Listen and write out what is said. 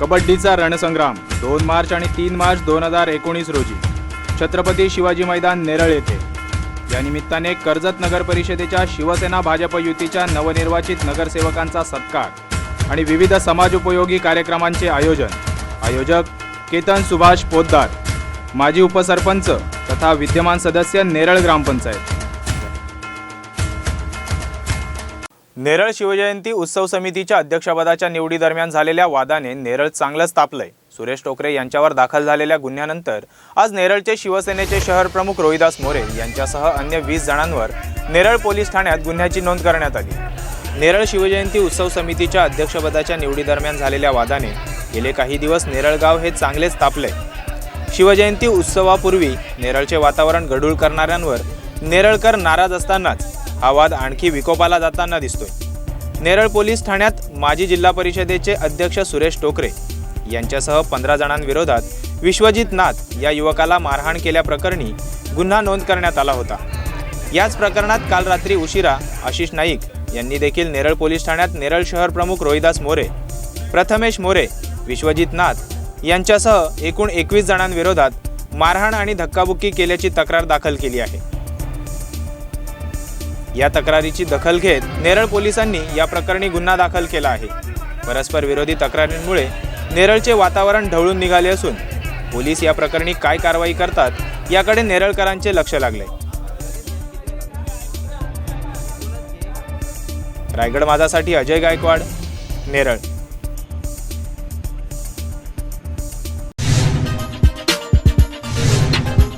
कबड्डीचा रणसंग्राम दोन मार्च आणि तीन मार्च दोन हजार एकोणीस रोजी. छत्रपती शिवाजी मैदान नेरळ येथे. या निमित्ताने कर्जत नगर परिषदेच्या शिवसेना भाजप युतीच्या नवनिर्वाचित नगरसेवकांचा सत्कार आणि विविध समाजोपयोगी कार्यक्रमांचे आयोजन. आयोजक केतन सुभाष पोद्दार माजी उपसरपंच तथा विद्यमान सदस्य नेरळ ग्रामपंचायत. नेरळ शिवजयंती उत्सव समितीच्या अध्यक्षपदाच्या निवडीदरम्यान झालेल्या वादाने नेरळ चांगलंच तापलंय. सुरेश टोकरे यांच्यावर दाखल झालेल्या गुन्ह्यानंतर आज नेरळचे शिवसेनेचे शहर प्रमुख रोहिदास मोरे यांच्यासह अन्य वीस जणांवर नेरळ पोलीस ठाण्यात गुन्ह्याची नोंद करण्यात आली. नेरळ शिवजयंती उत्सव समितीच्या अध्यक्षपदाच्या निवडीदरम्यान झालेल्या वादाने गेले काही दिवस नेरळगाव हे चांगलेच तापले शिवजयंती उत्सवापूर्वी नेरळचे वातावरण गढूळ करणाऱ्यांवर नेरळकर नाराज असतानाच हा वाद आणखी विकोपाला जाताना दिसतोय. नेरळ पोलीस ठाण्यात माजी जिल्हा परिषदेचे अध्यक्ष सुरेश टोकरे यांच्यासह पंधरा जणांविरोधात विश्वजित नाथ या युवकाला मारहाण केल्याप्रकरणी गुन्हा नोंद करण्यात आला होता. याच प्रकरणात काल रात्री उशिरा आशिष नाईक यांनी देखील नेरळ पोलीस ठाण्यात नेरळ शहर प्रमुख रोहिदास मोरे प्रथमेश मोरे विश्वजित नाथ यांच्यासह एकूण एकवीस जणांविरोधात मारहाण आणि धक्काबुक्की केल्याची तक्रार दाखल केली आहे. या तक्रारीची दखल घेत नेरळ पोलिसांनी या प्रकरणी गुन्हा दाखल केला आहे. परस्पर विरोधी तक्रारींमुळे नेरळचे वातावरण ढवळून निघाले असून पोलीस या प्रकरणी काय कारवाई करतात याकडे नेरळकरांचे लक्ष लागले. रायगड माझासाठी अजय गायकवाड नेरळ.